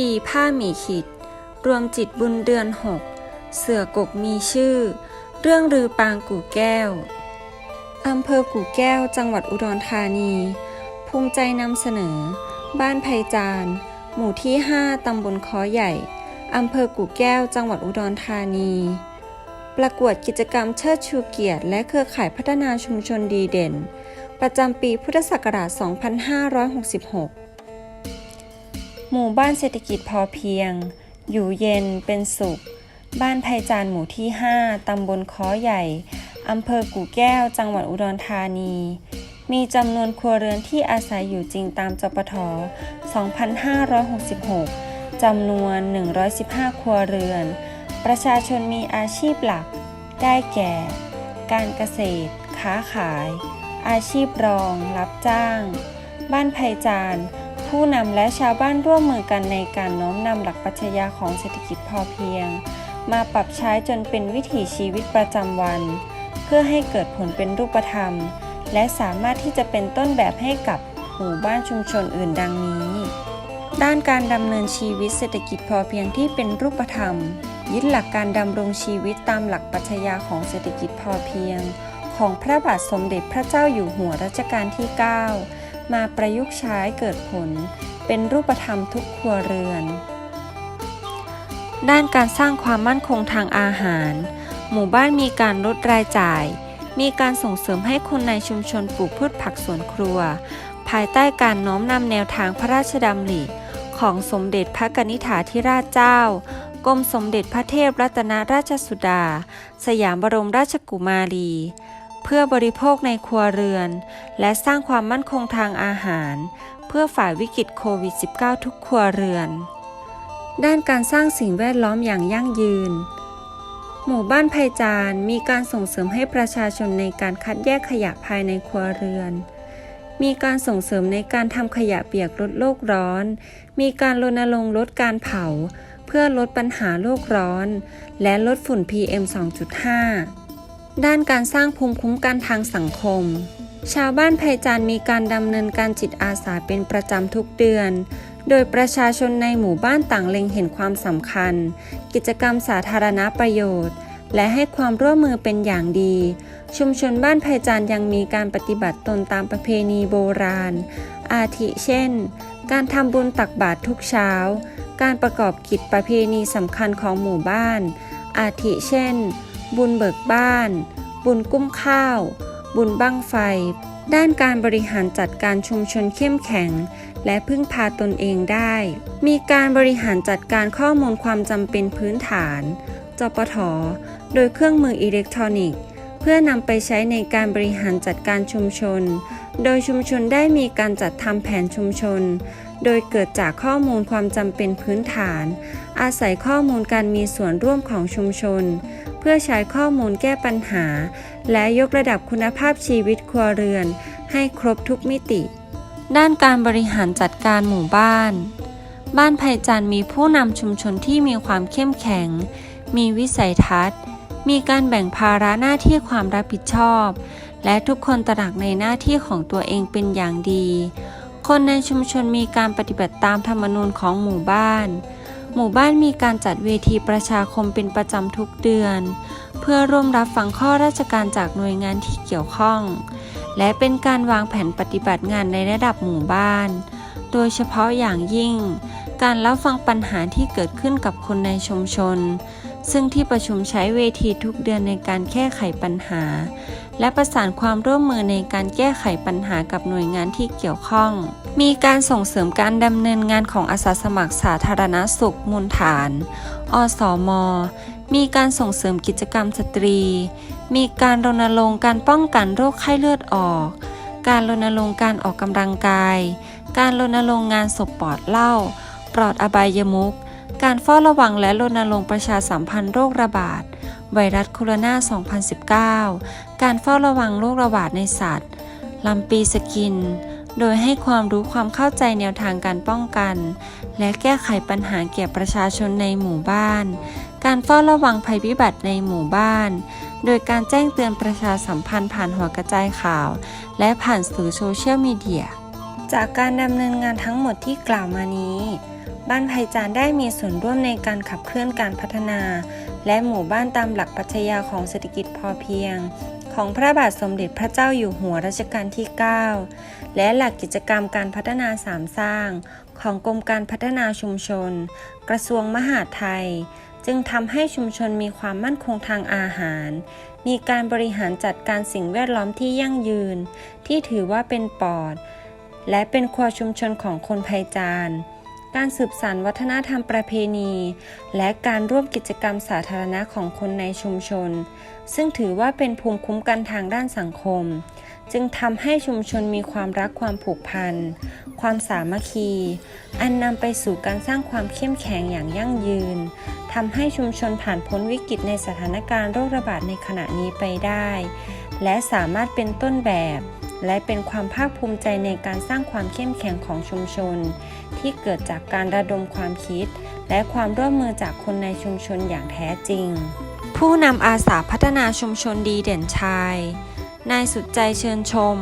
ดีผ้าหมีขิด รวมจิตบุญเดือนหก เสือกกมีชื่อ เรื่องลือปางกู่แก้ว อำเภอกู่แก้วจังหวัดอุดรธานี ภูมิใจนำเสนอ บ้านไพจาน หมู่ที่ 5 ตำบลคอใหญ่ อำเภอกู่แก้วจังหวัดอุดรธานี ประกวดกิจกรรมเชิดชูเกียรติ และเครือข่ายพัฒนาชุมชนดีเด่น ประจำปีพุทธศักราช 2566 หมู่บ้านเศรษฐกิจพอเพียง อยู่เย็นเป็นสุข บ้านไพจานหมู่ที่ 5 ตำบลค้อใหญ่ อำเภอกู่แก้ว จังหวัดอุดรธานี มีจำนวนครัวเรือนที่อาศัยอยู่จริงตามจปท 2566 จำนวน 115 ครัวเรือน ประชาชนมีอาชีพหลัก ได้แก่ การเกษตร ค้าขาย อาชีพรอง รับจ้าง บ้านไพจาน ผู้นำและชาวบ้านร่วมมือกันในการน้อมนำหลักปรัชญาของเศรษฐกิจพอเพียง มาปรับใช้จนเป็นวิถีชีวิตประจำวัน เพื่อให้เกิดผลเป็นรูปธรรม และสามารถที่จะเป็นต้นแบบให้กับหมู่บ้านชุมชนอื่นดังนี้ ด้านการดำเนินชีวิตเศรษฐกิจพอเพียงที่เป็นรูปธรรม ยึดหลักการดำรงชีวิตตามหลักปรัชญาของเศรษฐกิจพอเพียง ของพระบาทสมเด็จพระเจ้าอยู่หัวรัชกาลที่ 9 มาประยุกต์ใช้เกิดผล เป็นรูปธรรมทุกครัวเรือน ด้านการสร้างความมั่นคงทางอาหาร หมู่บ้านมีการลดรายจ่าย มีการส่งเสริมให้คนในชุมชนปลูกพืชผักสวนครัว ภายใต้การน้อมนำแนวทางพระราชดำริของสมเด็จพระกนิษฐาธิราชเจ้ากรมสมเด็จพระเทพรัตนราชสุดา สยามบรมราชกุมารี เพื่อบริโภคในครัวเรือน และสร้างความมั่นคงทางอาหาร เพื่อฝ่ายวิกฤตโควิด -19 ทุกครัวเรือน ด้านการสร้างสิ่งแวดล้อมอย่างยั่งยืน หมู่บ้านไพจานมีการส่งเสริมให้ประชาชนในการคัดแยกขยะภายในครัวเรือนมีการส่งเสริมในการทำขยะเปียกลดโลกร้อน มีการรณรงค์ลดการเผา เพื่อลดปัญหาโลกร้อน และลดฝุ่น PM 2.5 ด้านการสร้างภูมิคุ้มกันทางสังคม ชาวบ้านไพจานมีการดำเนินการจิตอาสาเป็นประจำทุกเดือน โดยประชาชนในหมู่บ้านต่างเล็งเห็นความสำคัญ กิจกรรมสาธารณประโยชน์ และให้ความร่วมมือเป็นอย่างดี ชุมชนบ้านไพจานยังมีการปฏิบัติตนตามประเพณีโบราณ อาทิเช่น การทำบุญตักบาตรทุกเช้า การประกอบกิจประเพณีสำคัญของหมู่บ้าน อาทิเช่น บุญเบิกบ้าน บุญกุ้มข้าว บุญบั้งไฟ ด้านการบริหารจัดการชุมชนเข้มแข็ง และพึ่งพาตนเองได้ มีการบริหารจัดการข้อมูลความจำเป็นพื้นฐาน จปท โดยเครื่องมืออิเล็กทรอนิกส์ เพื่อนำไปใช้ในการบริหารจัดการชุมชน โดยชุมชนได้มีการจัดทำแผนชุมชน โดยเกิดจากข้อมูลความจำเป็นพื้นฐาน อาศัยข้อมูลการมีส่วนร่วมของชุมชน เพื่อใช้ข้อมูลแก้ปัญหา และยกระดับคุณภาพชีวิตครัวเรือน ให้ครบทุกมิติ ด้านการบริหารจัดการหมู่บ้าน บ้านไพจันทร์มีผู้นำชุมชนที่มีความเข้มแข็ง มีวิสัยทัศน์ มีการแบ่งภาระหน้าที่ความรับผิดชอบ และทุกคนตระหนักในหน้าที่ของตัวเองเป็นอย่างดี คนในชุมชนมีการปฏิบัติตามธรรมนูญของหมู่บ้าน หมู่บ้านมีการจัดเวทีประชาคมเป็นประจำทุกเดือน เพื่อร่วมรับฟังข้อราชการจากหน่วยงานที่เกี่ยวข้อง และเป็นการวางแผนปฏิบัติงานในระดับหมู่บ้าน โดยเฉพาะอย่างยิ่ง การรับฟังปัญหาที่เกิดขึ้นกับคนในชุมชน ซึ่งที่ประชุมใช้เวทีทุกเดือนในการแก้ไขปัญหา และประสานความร่วมมือในการแก้ไขปัญหากับหน่วยงานที่เกี่ยวข้อง มีการส่งเสริมการดำเนินงานของอาสาสมัครสาธารณสุขมูลฐาน อสมมีการส่งเสริมกิจกรรมสตรี มีการรณรงค์การป้องกันโรคไข้เลือดออก การรณรงค์การออกกำลังกาย การรณรงค์งานศพปลอดเหล้า ปลอดอบายมุขการเฝ้าระวังและรณรงค์ประชาสัมพันธ์โรคระบาด ไวรัสโคโรนา 2019 การเฝ้าระวังโรคระบาดในสัตว์ลำปีสกิน โดยให้ความรู้ความเข้าใจแนวทางการป้องกัน และแก้ไขปัญหาแก่ประชาชนในหมู่บ้าน การเฝ้าระวังภัยพิบัติในหมู่บ้าน โดยการแจ้งเตือนประชาสัมพันธ์ผ่านหัวกระจายข่าว และผ่านสื่อโซเชียลมีเดีย จากการดำเนินงานทั้งหมดที่กล่าวมานี้ บ้านไพจานได้มีส่วนร่วมในการขับเคลื่อนการพัฒนา และหมู่บ้านตามหลักปรัชญาของเศรษฐกิจพอเพียง ของพระบาทสมเด็จพระเจ้าอยู่หัวรัชกาลที่ 9 และหลักกิจกรรมการพัฒนาสามสร้าง ของกรมการพัฒนาชุมชน กระทรวงมหาดไทย จึงทำให้ชุมชนมีความมั่นคงทางอาหาร มีการบริหารจัดการสิ่งแวดล้อมที่ยั่งยืน ที่ถือว่าเป็นปอด และเป็นครัวชุมชนของคนไพจาน การสืบสานวัฒนธรรมประเพณี และการร่วมกิจกรรมสาธารณะของคนในชุมชน ซึ่งถือว่าเป็นภูมิคุ้มกันทางด้านสังคม จึงทำให้ชุมชนมีความรักความผูกพัน ความสามัคคี อันนำไปสู่การสร้างความเข้มแข็งอย่างยั่งยืนทำให้ชุมชนผ่านพ้นวิกฤตในสถานการณ์โรคระบาดในขณะนี้ไปได้ และสามารถเป็นต้นแบบ และเป็นความภาคภูมิใจในการสร้างความเข้มแข็งของชุมชน ที่เกิดจากการระดมความคิด และความร่วมมือจากคนในชุมชนอย่างแท้จริง ผู้นำอาสาพัฒนาชุมชนดีเด่นชาย นายสุดใจเชิญชม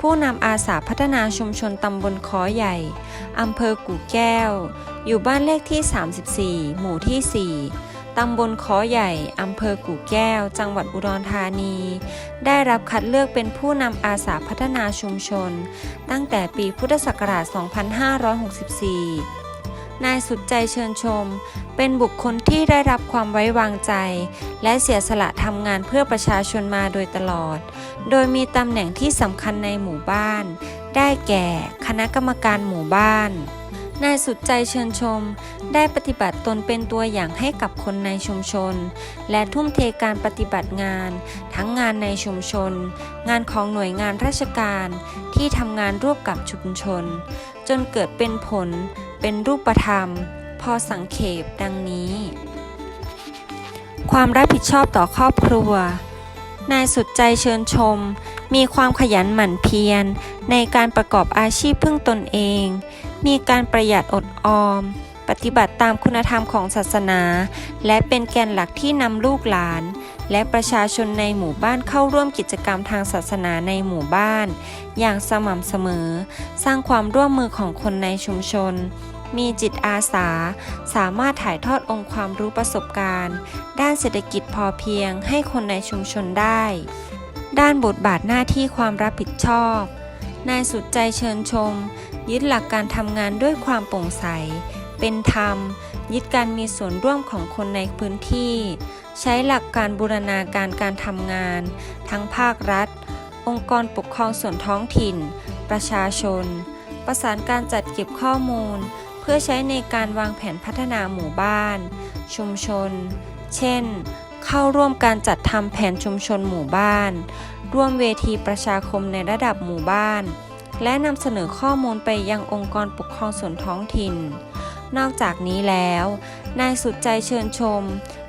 ผู้นำอาสาพัฒนาชุมชนตำบลคอใหญ่อำเภอกู่แก้ว อยู่บ้านเลขที่ 34 หมู่ที่ 4 ตำบลคอใหญ่ อำเภอกู่แก้ว จังหวัดอุดรธานี ได้รับคัดเลือกเป็นผู้นำอาสาพัฒนาชุมชน ตั้งแต่ปีพุทธศักราช 2564 นายสุดใจเชิญชม เป็นบุคคลที่ได้รับความไว้วางใจ และเสียสละทำงานเพื่อประชาชนมาโดยตลอด โดยมีตำแหน่งที่สำคัญในหมู่บ้าน ได้แก่ คณะกรรมการหมู่บ้าน นายสุดใจเชิญชม ได้ปฏิบัติตนเป็นตัวอย่างให้กับคนในชุมชน และทุ่มเทการปฏิบัติงาน ทั้งงานในชุมชน งานของหน่วยงานราชการ ที่ทำงานร่วมกับชุมชน จนเกิดเป็นผล เป็นรูปธรรม พอสังเขปดังนี้ ความรับผิดชอบต่อครอบครัว นายสุดใจเชิญชม มีความขยันหมั่นเพียร ในการประกอบอาชีพพึ่งตนเอง มีการประหยัดอดออม ปฏิบัติตามคุณธรรมของศาสนา และเป็นแกนหลักที่นำลูกหลาน และประชาชนในหมู่บ้านเข้าร่วมกิจกรรมทางศาสนาในหมู่บ้าน อย่างสม่ำเสมอ สร้างความร่วมมือของคนในชุมชนมีจิตอาสา สามารถถ่ายทอดองค์ความรู้ประสบการณ์ ด้านเศรษฐกิจพอเพียงให้คนในชุมชนได้ ด้านบทบาทหน้าที่ความรับผิดชอบ นายสุดใจเชิญชม ยึดหลักการทำงานด้วยความโปร่งใส เป็นธรรม ยึดการมีส่วนร่วมของคนในพื้นที่ ใช้หลักการบูรณาการการทำงาน ทั้งภาครัฐ องค์กรปกครองส่วนท้องถิ่น ประชาชน ประสานการจัดเก็บข้อมูล เพื่อใช้ในการวางแผนพัฒนาหมู่บ้าน ชุมชน เช่น เข้าร่วมการจัดทำแผนชุมชนหมู่บ้าน ร่วมเวทีประชาคมในระดับหมู่บ้าน และนำเสนอข้อมูลไปยังองค์กรปกครองส่วนท้องถิ่น นอกจากนี้แล้ว นายสุดใจเชิญชม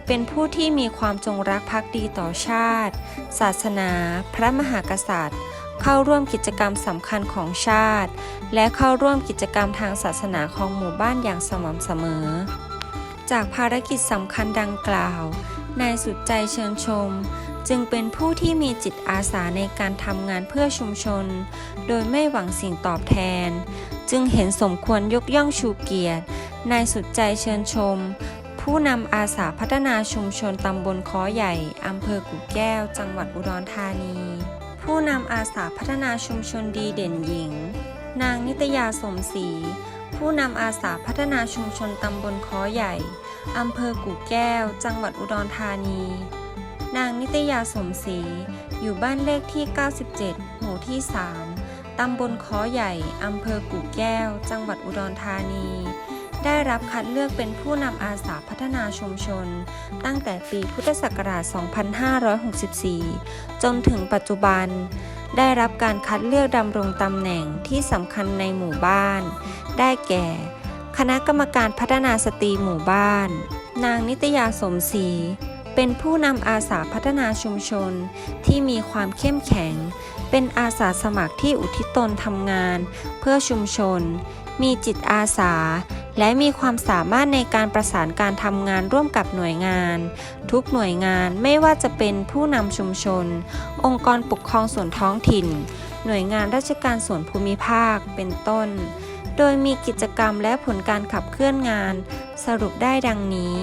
เป็นผู้ที่มีความจงรักภักดีต่อชาติ ศาสนา พระมหากษัตริย์ เข้าร่วมกิจกรรมสำคัญของชาติ และเข้าร่วมกิจกรรมทางศาสนาของหมู่บ้านอย่างสม่ำเสมอ จากภารกิจสำคัญดังกล่าว นายสุดใจเชิญชม จึงเป็นผู้ที่มีจิตอาสาในการทำงานเพื่อชุมชน โดยไม่หวังสิ่งตอบแทน จึงเห็นสมควรยกย่องชูเกียรติ นายสุดใจเชิญชม ผู้นำอาสาพัฒนาชุมชนตำบลค้อใหญ่อำเภอกุ่แก้ว จังหวัดอุดรธานี ผู้นำอาสาพัฒนาชุมชนดีเด่นหญิง นางนิตยาสมศรีผู้นำอาสาพัฒนาชุมชนตำบลค้อใหญ่ อำเภอกู่แก้ว จังหวัดอุดรธานี นางนิตยาสมศรี อยู่บ้านเลขที่ 97 หมู่ที่ 3 ตำบลค้อใหญ่ อำเภอกู่แก้ว จังหวัดอุดรธานี ได้รับคัดเลือกเป็นผู้นำอาสาพัฒนาชุมชน ตั้งแต่ปีพุทธศักราช 2564 จนถึงปัจจุบันได้รับการคัดเลือกดำรงตำแหน่งที่สำคัญในหมู่บ้าน ได้แก่ คณะกรรมการพัฒนาสตรีหมู่บ้าน นางนิตยาสมศรีเป็นผู้นำอาสาพัฒนาชุมชนที่มีความเข้มแข็ง เป็นอาสาสมัครที่อุทิศตนทำงาน เพื่อชุมชน มีจิตอาสา และมีความสามารถในการประสานการทำงานร่วมกับหน่วยงาน ทุกหน่วยงานไม่ว่าจะเป็นผู้นำชุมชน องค์กรปกครองส่วนท้องถิ่น หน่วยงานราชการส่วนภูมิภาค เป็นต้น โดยมีกิจกรรมและผลการขับเคลื่อนงาน สรุปได้ดังนี้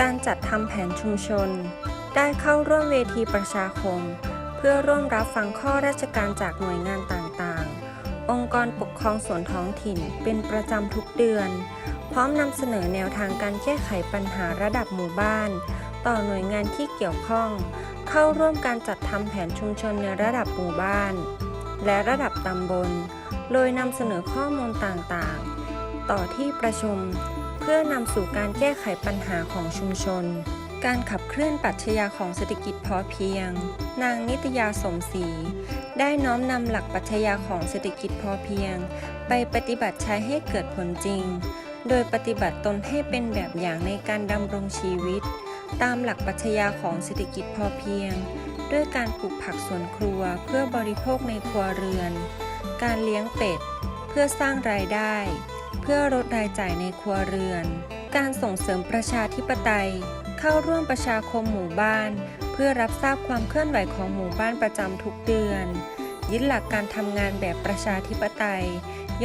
การจัดทำแผนชุมชน ได้เข้าร่วมเวทีประชาคม เพื่อร่วมรับฟังข้อราชการจากหน่วยงานต่างๆ องค์กรปกครองส่วนท้องถิ่นเป็นประจำทุกเดือน พร้อมนำเสนอแนวทางการแก้ไขปัญหาระดับหมู่บ้าน ต่อหน่วยงานที่เกี่ยวข้อง เข้าร่วมการจัดทำแผนชุมชนในระดับหมู่บ้าน และระดับตำบล โดยนำเสนอข้อมูลต่างๆ ต่อที่ประชุม เพื่อนำสู่การแก้ไขปัญหาของชุมชน การขับเคลื่อนปรัชญาของเศรษฐกิจพอเพียง นางนิตยาสมศรีได้น้อมนำหลักปรัชญาของเศรษฐกิจพอเพียง ไปปฏิบัติใช้ให้เกิดผลจริง โดยปฏิบัติตนให้เป็นแบบอย่างในการดำรงชีวิต ตามหลักปรัชญาของเศรษฐกิจพอเพียง ด้วยการปลูกผักสวนครัวเพื่อบริโภคในครัวเรือน การเลี้ยงเป็ด เพื่อสร้างรายได้ เพื่อลดรายจ่ายในครัวเรือน การส่งเสริมประชาธิปไตย เข้าร่วมประชาคมหมู่บ้าน เพื่อรับทราบความเคลื่อนไหวของหมู่บ้านประจำทุกเดือนยึดหลักการทำงานแบบประชาธิปไตย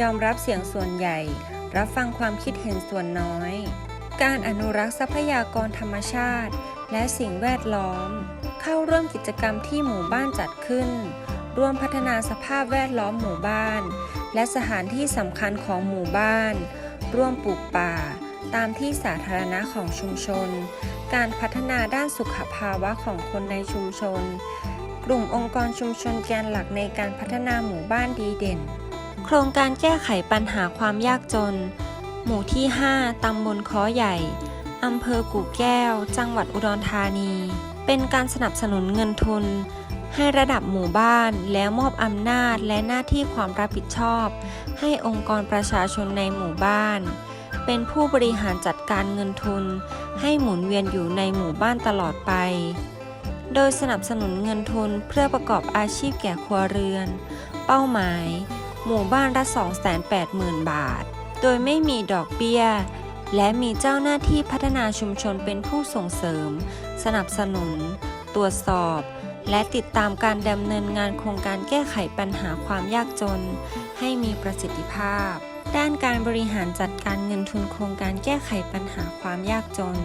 ยอมรับเสียงส่วนใหญ่ รับฟังความคิดเห็นส่วนน้อย การอนุรักษ์ทรัพยากรธรรมชาติ และสิ่งแวดล้อม เข้าร่วมกิจกรรมที่หมู่บ้านจัดขึ้น ร่วมพัฒนาสภาพแวดล้อมหมู่บ้าน และสถานที่สำคัญของหมู่บ้าน ร่วมปลูกป่า ตามที่สาธารณะของชุมชน การพัฒนาด้านสุขภาวะของคนในชุมชน กลุ่มองค์กรชุมชนแกนหลักในการพัฒนาหมู่บ้านดีเด่น โครงการแก้ไขปัญหาความยากจน หมู่ที่ 5 ตำบลค้อใหญ่อำเภอกู่แก้ว จังหวัดอุดรธานี เป็นการสนับสนุนเงินทุน ให้ระดับหมู่บ้านแล้วมอบอำนาจและหน้าที่ความรับผิดชอบ ให้องค์กรประชาชนในหมู่บ้าน เป็นผู้บริหารจัดการเงินทุน ให้หมุนเวียนอยู่ในหมู่บ้านตลอดไป โดยสนับสนุนเงินทุนเพื่อประกอบอาชีพแก่ครัวเรือน เป้าหมาย หมู่บ้านละ 280,000 บาท โดยไม่มีดอกเบี้ย และมีเจ้าหน้าที่พัฒนาชุมชนเป็นผู้ส่งเสริม สนับสนุน ตรวจสอบ และติดตามการดำเนินงานโครงการแก้ไขปัญหาความยากจน ให้มีประสิทธิภาพ ด้านการบริหารจัดการเงินทุนโครงการแก้ไขปัญหาความยากจน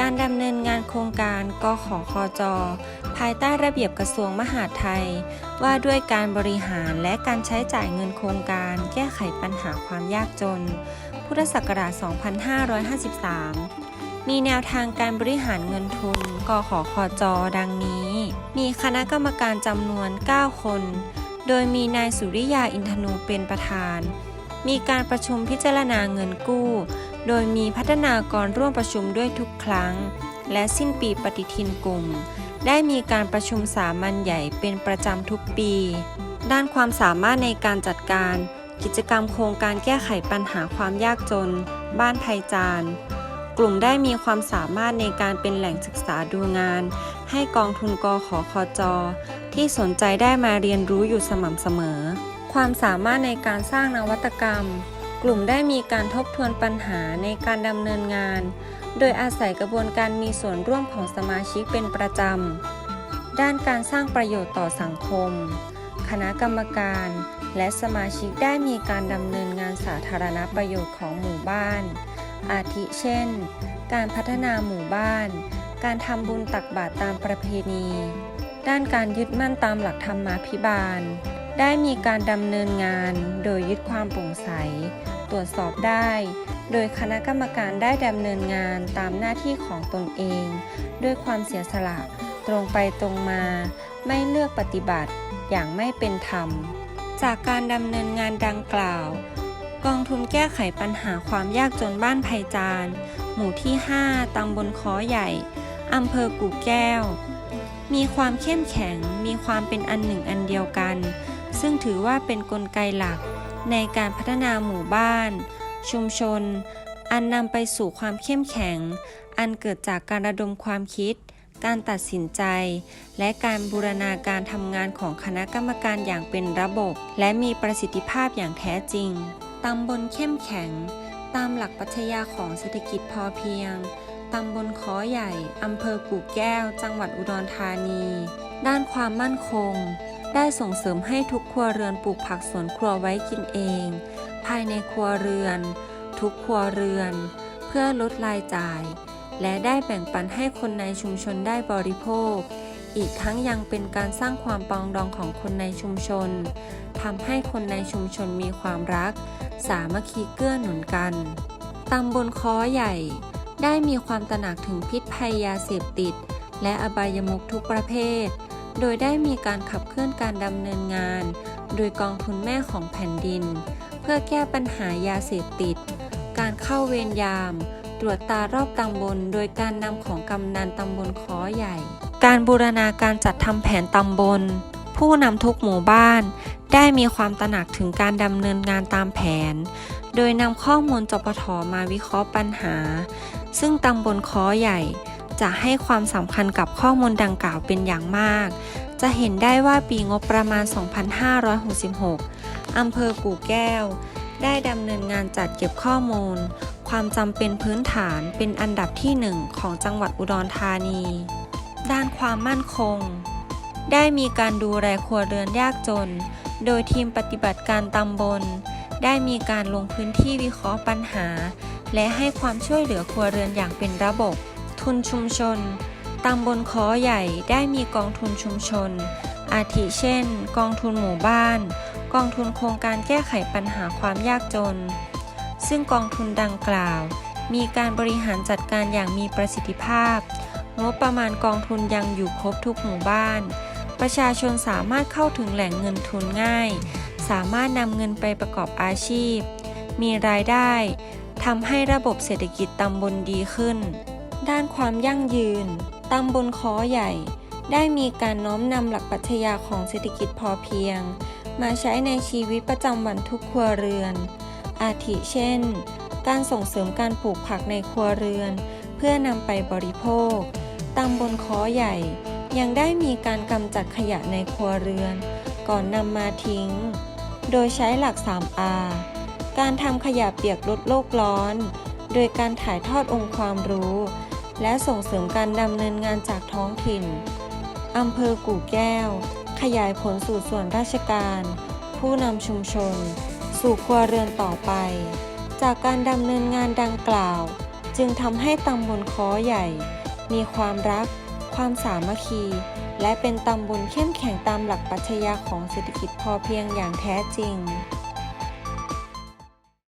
การดำเนินงานโครงการกขคอจภายใต้ระเบียบกระทรวงมหาดไทย ว่าด้วยการบริหารและการใช้จ่ายเงินโครงการแก้ไขปัญหาความยากจน พุทธศักราช 2553 มีแนวทางการบริหารเงินทุนกขคอจดังนี้ มีคณะกรรมการจำนวน 9 คน โดยมีนายสุริยาอินทนูเป็นประธาน มีการประชุมพิจารณาเงินกู้ โดยมีพัฒนากรร่วมประชุมด้วยทุกครั้ง และสิ้นปีปฏิทินกลุ่ม ได้มีการประชุมสามัญใหญ่เป็นประจำทุกปี ด้านความสามารถในการจัดการ กิจกรรมโครงการแก้ไขปัญหาความยากจน บ้านไทยจานกลุ่มได้มีความสามารถในการเป็นแหล่งศึกษาดูงาน ให้กองทุนกขอคอจที่สนใจได้มาเรียนรู้อยู่สม่ำเสมอ ความสามารถในการสร้างนวัตกรรม กลุ่มได้มีการทบทวนปัญหาในการดำเนินงาน โดยอาศัยกระบวนการมีส่วนร่วมของสมาชิกเป็นประจำ ด้านการสร้างประโยชน์ต่อสังคม คณะกรรมการและสมาชิกได้มีการดำเนินงานสาธารณประโยชน์ของหมู่บ้าน อาทิเช่น การพัฒนาหมู่บ้าน การทำบุญตักบาตรตามประเพณี ด้านการยึดมั่นตามหลักธรรมาภิบาล ได้มีการดำเนินงานโดยยึดความโปร่งใส ตรวจสอบได้ โดยคณะกรรมการได้ดำเนินงานตามหน้าที่ของตนเอง ด้วยความเสียสละ ตรงไปตรงมา ไม่เลือกปฏิบัติอย่างไม่เป็นธรรม จากการดำเนินงานดังกล่าว กองทุนแก้ไขปัญหาความยากจนบ้านไผ่จานหมู่ที่ 5 ตำบลคอใหญ่ อำเภอกู่แก้ว มีความเข้มแข็งมีความเป็นอันหนึ่งอันเดียวกัน ซึ่งถือว่าเป็นนกลไกหลักในการพัฒนาหมู่บ้าน ชุมชน อันนำไปสู่ความเข้มแข็ง อันเกิดจากการระดมความคิด การตัดสินใจ และการบูรณาการทำงานของคณะกรรมการอย่างเป็นระบบ และมีประสิทธิภาพอย่างแท้จริงตำบลเข้มแข็ง ตามหลักปรัชญาของเศรษฐกิจพอเพียง ตำบลคอใหญ่ อำเภอกู่แก้ว จังหวัดอุดรธานี ด้านความมั่นคง ได้ส่งเสริมให้ทุกครัวเรือนปลูกผักสวนครัวไว้กินเอง ภายในครัวเรือน ทุกครัวเรือน เพื่อลดรายจ่าย และได้แบ่งปันให้คนในชุมชนได้บริโภค อีกทั้งยังเป็นการสร้างความปองดองของคนในชุมชนทำให้คนในชุมชนมีความรัก สามัคคีเกื้อหนุนกันตำบลค้อใหญ่ ได้มีความตระหนักถึงพิษภัยยาเสพติด และอบายมุขทุกประเภท โดยได้มีการขับเคลื่อนการดำเนินงาน โดยกองทุนแม่ของแผ่นดิน เพื่อแก้ปัญหายาเสพติด การเข้าเวรยาม ตรวจตารอบตำบล โดยการนำของกำนันตำบลค้อใหญ่ การบูรณาการจัดทำแผนตำบล ผู้นำทุกหมู่บ้าน ได้มีความตระหนักถึงการดำเนินงานตามแผน โดยนำข้อมูลจปทมาวิเคราะห์ปัญหา ซึ่งตำบลค้อใหญ่จะให้ความสำคัญกับข้อมูลดังกล่าวเป็นอย่างมาก จะเห็นได้ว่าปีงบประมาณ 2566 อำเภอกู่แก้ว ได้ดำเนินงานจัดเก็บข้อมูล ความจำเป็นพื้นฐานเป็นอันดับที่หนึ่งของจังหวัดอุดรธานี ด้านความมั่นคง ได้มีการดูแลครัวเรือนยากจน โดยทีมปฏิบัติการตำบล ได้มีการลงพื้นที่วิเคราะห์ปัญหา และให้ความช่วยเหลือครัวเรือนอย่างเป็นระบบ ทุนชุมชนตำบลคอใหญ่ได้มีกองทุนชุมชน อาทิเช่น กองทุนหมู่บ้าน กองทุนโครงการแก้ไขปัญหาความยากจน ซึ่งกองทุนดังกล่าว มีการบริหารจัดการอย่างมีประสิทธิภาพ งบประมาณกองทุนยังอยู่ครบทุกหมู่บ้าน ประชาชนสามารถเข้าถึงแหล่งเงินทุนง่าย สามารถนำเงินไปประกอบอาชีพ มีรายได้ทำให้ระบบเศรษฐกิจตำบลดีขึ้น ด้านความยั่งยืนตำบลคอใหญ่ ได้มีการน้อมนำหลักปรัชญาของเศรษฐกิจพอเพียง มาใช้ในชีวิตประจำวันทุกครัวเรือน อาทิเช่น การส่งเสริมการปลูกผักในครัวเรือน เพื่อนำไปบริโภคตำบลคอใหญ่ ยังได้มีการกำจัดขยะในครัวเรือน ก่อนนำมาทิ้ง โดยใช้หลัก 3R การทำขยะเปียกลดโลกร้อน โดยการถ่ายทอดองค์ความรู้ และส่งเสริมการดำเนินงานจากท้องถิ่นอำเภอกู่แก้ว ขยายผลสู่ส่วนราชการ ผู้นำชุมชน สู่ครัวเรือนต่อไป จากการดำเนินงานดังกล่าว จึงทำให้ตำบลค้อใหญ่ มีความรัก ความสามัคคี และเป็นตำบลเข้มแข็งตามหลักปรัชญาของเศรษฐกิจพอเพียงอย่างแท้จริง